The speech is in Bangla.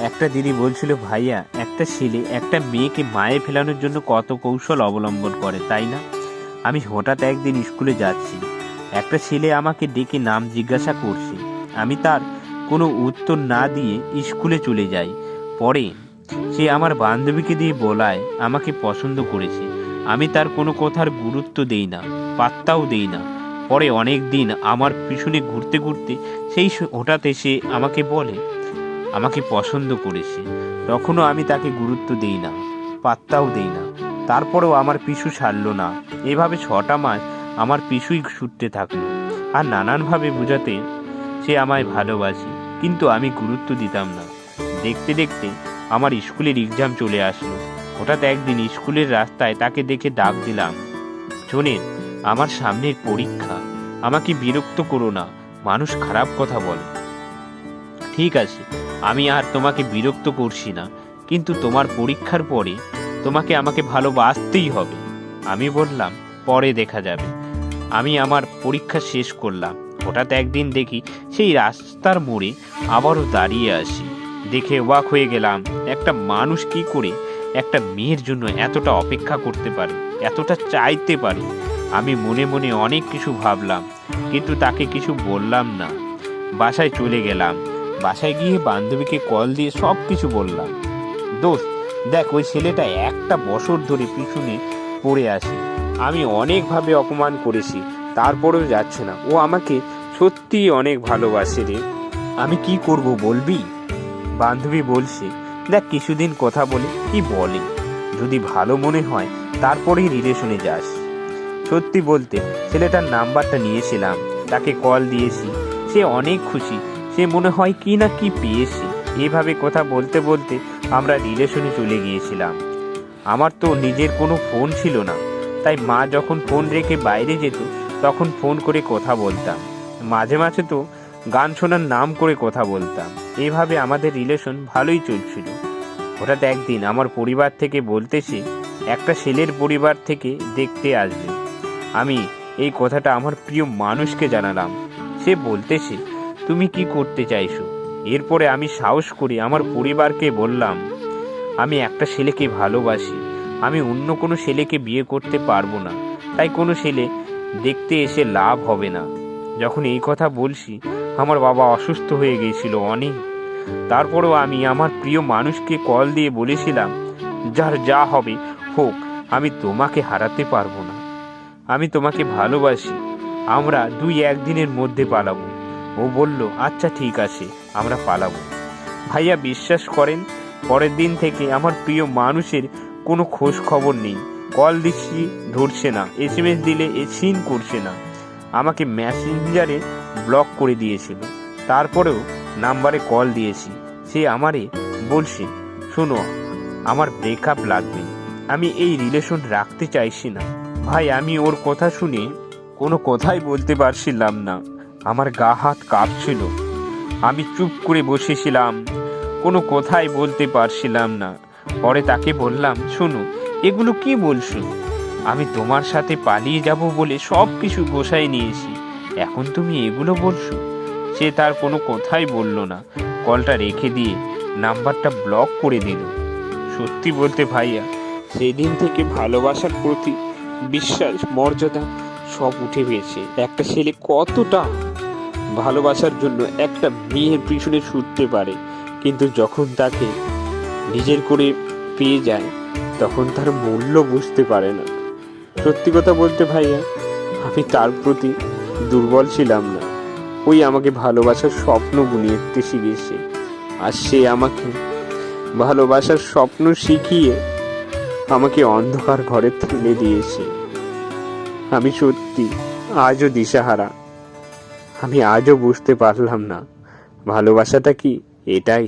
একটা দিদি বলছিল, ভাইয়া, একটা ছেলে, একটা মেয়েকে মায়ে ফেলানোর জন্য কত কৌশল অবলম্বন করে, তাই না? আমি হঠাৎ একদিন স্কুলে যাচ্ছি। একটা ছেলে আমাকে ডেকে নাম জিজ্ঞাসা করছে। আমি তার কোনো উত্তর না দিয়ে স্কুলে চলে যাই। পরে সে আমার বান্ধবীকে দিয়ে বলায়, আমাকে পছন্দ করেছে। আমি তার কোনো কথার গুরুত্ব দেই না, পাত্তাও দেই না। পরে অনেক দিন আমার পিছনে ঘুরতে ঘুরতে সেই হঠাৎ এসে আমাকে বলে আমাকে পছন্দ করেছে। তখনও আমি তাকে গুরুত্ব দেই না, পাত্তাও দেই না। তারপরেও আমার পিছু ছাড়লো না। এভাবে ছটা মাস আমার পিছুই ছুটতে থাকল। আর নানানভাবে বোঝাতে সে আমায় ভালোবাসে, কিন্তু আমি গুরুত্ব দিতাম না। দেখতে দেখতে আমার স্কুলের এক্সাম চলে আসলো। হঠাৎ একদিন স্কুলের রাস্তায় তাকে দেখে ডাক দিলাম, শোনেন, আমার সামনের পরীক্ষা। আমাকে বিরক্ত করো না, মানুষ খারাপ কথা বলে। ঠিক আছে আমি আর তোমাকে বিরক্ত করছি না, কিন্তু তোমার পরীক্ষার পরে তোমাকে আমাকে ভালোবাসতেই হবে। আমি বললাম, পরে দেখা যাবে। আমি আমার পরীক্ষা শেষ করলাম। হঠাৎ একদিন দেখি সেই রাস্তার মোড়ে আবারও দাঁড়িয়ে আসি দেখে ওয়াক হয়ে গেলাম, একটা মানুষ কি করে একটা মেয়ের জন্য এতটা অপেক্ষা করতে পারে, এতটা চাইতে পারে। আমি মনে মনে অনেক কিছু ভাবলাম, কিন্তু তাকে কিছু বললাম না। বাসায় চলে গেলাম। বাসায় গিয়ে বান্ধবীকে কল দিয়ে সব কিছু বললাম। দোস্ত, দেখ, ওই ছেলেটা একটা বছর ধরে পিছনে পড়ে আছে। আমি অনেকভাবে অপমান করেছি, তারপরেও যাচ্ছে না। ও আমাকে সত্যিই অনেক ভালোবাসে রে। আমি কি করব বলবি? বান্ধবী বলছে, দেখ, কিছুদিন কথা বলে, কি বলে? যদি ভালো মনে হয়, তারপরেই রিলেশনে যাস। সত্যি বলতে, ছেলেটার নাম্বারটা নিয়েছিলাম, তাকে কল দিয়েছি। সে অনেক খুশি সে মনে হয় কি না কি পেয়েছে। এভাবে কথা বলতে বলতে আমরা রিলেশনে চলে গিয়েছিলাম। আমার তো নিজের কোনো ফোন ছিল না। তাই মা যখন ফোন রেখে বাইরে যেত, তখন ফোন করে কথা বলতাম। মাঝে মাঝে তো গান শোনার নাম করে কথা বলতাম। এভাবে আমাদের রিলেশন ভালোই চলছিল। হঠাৎ একদিন আমার পরিবার থেকে বলতেছে একটা ছেলের পরিবার থেকে দেখতে আসবে। আমি এই কথাটা আমার প্রিয় মানুষকে জানালাম। সে বলতেছে তুমি কি করতে চাইছো? এরপরে আমি সাহস করে আমার পরিবারকে বললাম, আমি একটা ছেলেকে ভালোবাসি। আমি অন্য কোনো ছেলেকে বিয়ে করতে পারব না। তাই কোনো ছেলে দেখতে এসে লাভ হবে না। যখন এই কথা বলছি, আমার বাবা অসুস্থ হয়ে গিয়েছিল অনেক। তারপরেও আমি আমার প্রিয় মানুষকে কল দিয়ে বলেছিলাম, যার যা হবে হোক, আমি তোমাকে হারাতে পারব না। আমি তোমাকে ভালোবাসি। আমরা দুই একদিনের মধ্যে পালাবো। ও বলল আচ্ছা ঠিক আছে, আমরা পালাবো। ভাইয়া বিশ্বাস করেন, পরের দিন থেকে আমার প্রিয় মানুষের কোনো খোঁজ খবর নেই। কল দিচ্ছি, ধরছে না এস এম এস দিলে এ সিন করছে না। আমাকে মেসেঞ্জারে ব্লক করে দিয়েছিল। তারপরেও নাম্বারে কল দিয়েছি। সে আমারে বলছে, শোনো, আমার ব্রেকআপ লাগবে। আমি এই রিলেশন রাখতে চাইছি না। ভাই, আমি ওর কথা শুনে কোনো কথাই বলতে পারছিলাম না। আমার গা হাত কাঁপছিল। আমি চুপ করে বসেছিলাম, কোনো কথাই বলতে পারছিলাম না। পরে তাকে বললাম, শোনো, এগুলো কি বলছো? আমি তোমার সাথে পালিয়ে যাব বলে সব কিছু গোসাই নিয়েছি। এখন তুমি এগুলো বলছো? সে তার কোনো কথাই বলল না। কলটা রেখে দিয়ে নাম্বারটা ব্লক করে দিল। সত্যি বলতে ভাইয়া, সেদিন থেকে ভালোবাসার প্রতি বিশ্বাস, মর্যাদা সব উঠে গেছে। একটা ছেলে কতটা ভালোবাসার জন্য একটা মেয়ের পিছনে ছুটতে পারে। কিন্তু যখন তাকে নিজের করে পেয়ে যায়, তখন তার মূল্য বুঝতে পারে না। সত্যি কথা বলতে ভাইয়া, আমি তার প্রতি দুর্বল ছিলাম না। ওই আমাকে ভালোবাসার স্বপ্ন বুনিয়ে শিখিয়েছে। আর সে আমাকে ভালোবাসার স্বপ্ন শিখিয়ে আমাকে অন্ধকার ঘরে ঠেলে দিয়েছে। আমি সত্যি আজও দিশাহারা। আমি আজও বুঝতে পারলাম না। ভালোবাসাটা কি এটাই?